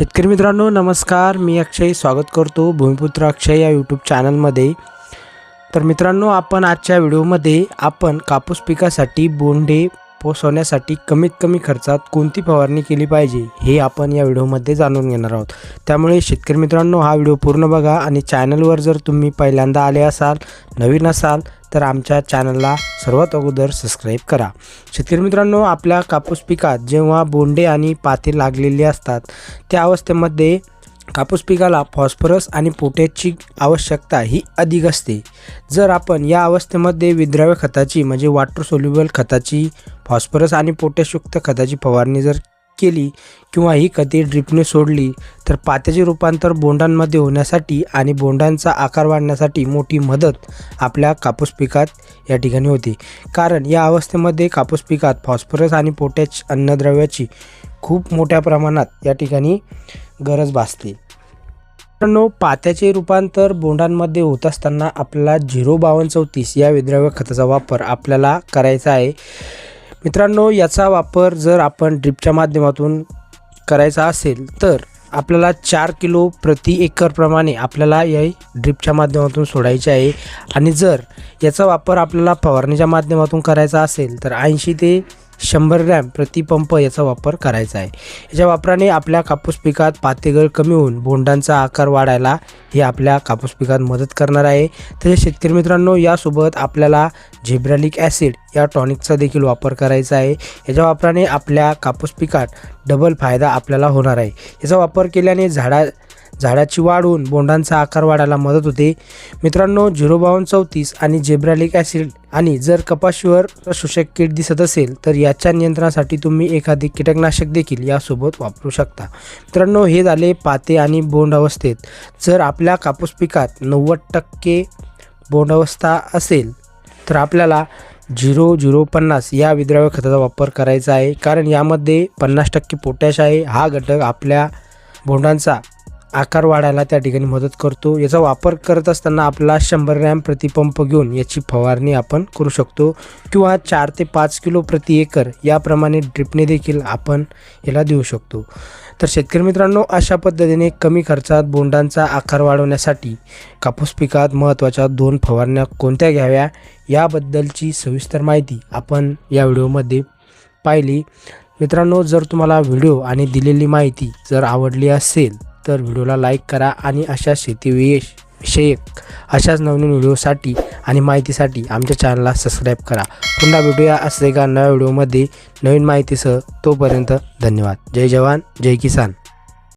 शेतकरी मित्रांनो नमस्कार. मी अक्षय. स्वागत करतो भूमिपुत्र अक्षय या यूट्यूब चॅनलमध्ये तर मित्रांनो आपण आजच्या व्हिडिओमध्ये आपण कापूस पिकासाठी बोंडे पोसवण्यासाठी कमीत कमी खर्चात कोणती फवारणी केली पाहिजे हे आपण या व्हिडिओमध्ये जाणून घेणार आहोत. त्यामुळे शेतकरी मित्रांनो हा व्हिडिओ पूर्ण बघा आणि चॅनलवर जर तुम्ही पहिल्यांदा आले असाल नवीन असाल तर आमच्या चॅनलला सर्वात अगोदर सबस्क्राईब करा. शेतकरी मित्रांनो आपल्या कापूस पिकात जेव्हा बोंडे आणि पाते लागलेली असतात त्या अवस्थेमध्ये कापूस पिकाला फॉस्फरस आणि पोटॅशची आवश्यकता ही अधिक असते. जर आपण या अवस्थेमध्ये विद्राव्य खताची म्हणजे वॉटर सोल्युबल खताची फॉस्फरस आणि पोटॅशयुक्त खताची फवारणी जर केली किंवा ही खते ड्रिपने सोडली तर पात्याचे रूपांतर बोंडांमध्ये होण्यासाठी आणि बोंडांचा आकार वाढण्यासाठी मोठी मदत आपल्या कापूस पिकात या ठिकाणी होते. कारण या अवस्थेमध्ये कापूस पिकात फॉस्फरस आणि पोटॅश अन्नद्रव्याची खूप मोठ्या प्रमाणात या ठिकाणी गरज भासते. मित्रांनो पात्याचे रूपांतर बोंडांमध्ये होत असताना आपल्याला झिरो बावन्न चौतीस या विद्राव्य खताचा वापर आपल्याला करायचा आहे. मित्रांनो याचा वापर जर आपण ड्रिपच्या माध्यमातून करायचा असेल तर आपल्याला चार किलो प्रति एकरप्रमाणे आपल्याला या ड्रिपच्या माध्यमातून सोडायचे आहे. आणि जर याचा वापर आपल्याला फवारणीच्या माध्यमातून करायचा असेल तर ऐंशी ते शंभर ग्रॅम प्रतिपंप याचा वापर करायचा आहे. याच्या वापराने आपल्या कापूस पिकात पातेगळ कमी होऊन बोंडांचा आकार वाढायला हे आपल्या कापूस पिकात मदत करणार आहे. तसेच शेतकरी मित्रांनो यासोबत आपल्याला झेब्रॅलिक ॲसिड या टॉनिकचा देखील वापर करायचा आहे. याच्या वापराने आपल्या कापूस पिकात डबल फायदा आपल्याला होणार आहे. याचा वापर केल्याने झाडा झाडाची वाढ होऊन बोंडांचा आकार वाढायला मदत होते. मित्रांनो झिरो बावन्न चौतीस आणि जेब्रॅलिक ॲसिड आणि जर कपाशीवर शोषक कीड दिसत असेल तर याच्या नियंत्रणासाठी तुम्ही एखादे कीटकनाशक देखील यासोबत वापरू शकता. मित्रांनो हे झाले पाते आणि बोंड अवस्थेत. जर आपल्या कापूस पिकात नव्वद टक्के बोंड अवस्था असेल तर आपल्याला झिरो झिरो पन्नास या विद्राव्य खताचा वापर करायचा आहे. कारण यामध्ये पन्नास टक्के पोटॅश आहे. हा घटक आपल्या बोंडांचा आकार वाढायला त्या ठिकाणी मदत करतो. याचा वापर करत असताना आपला शंभर ग्रॅम प्रतिपंप घेऊन याची फवारणी आपण करू शकतो किंवा चार ते पाच किलो प्रति एकर याप्रमाणे ड्रिपने देखील आपण याला देऊ शकतो. तर शेतकरी मित्रांनो अशा पद्धतीने कमी खर्चात बोंडांचा आकार वाढवण्यासाठी कापूस पिकात महत्त्वाच्या दोन फवारण्या कोणत्या घ्याव्या याबद्दलची सविस्तर माहिती आपण या व्हिडिओमध्ये पाहिली. मित्रांनो जर तुम्हाला व्हिडिओ आणि दिलेली माहिती जर आवडली असेल तर व्हिडिओला लाईक करा आणि अशा शेतीविष विषयक अशाच नवीन व्हिडिओसाठी आणि माहितीसाठी आमच्या चॅनलला सबस्क्राईब करा. पुन्हा भेटूया असे का नव्या व्हिडिओमध्ये. नवीन माहितीसह तोपर्यंत धन्यवाद. जय जवान जय किसान.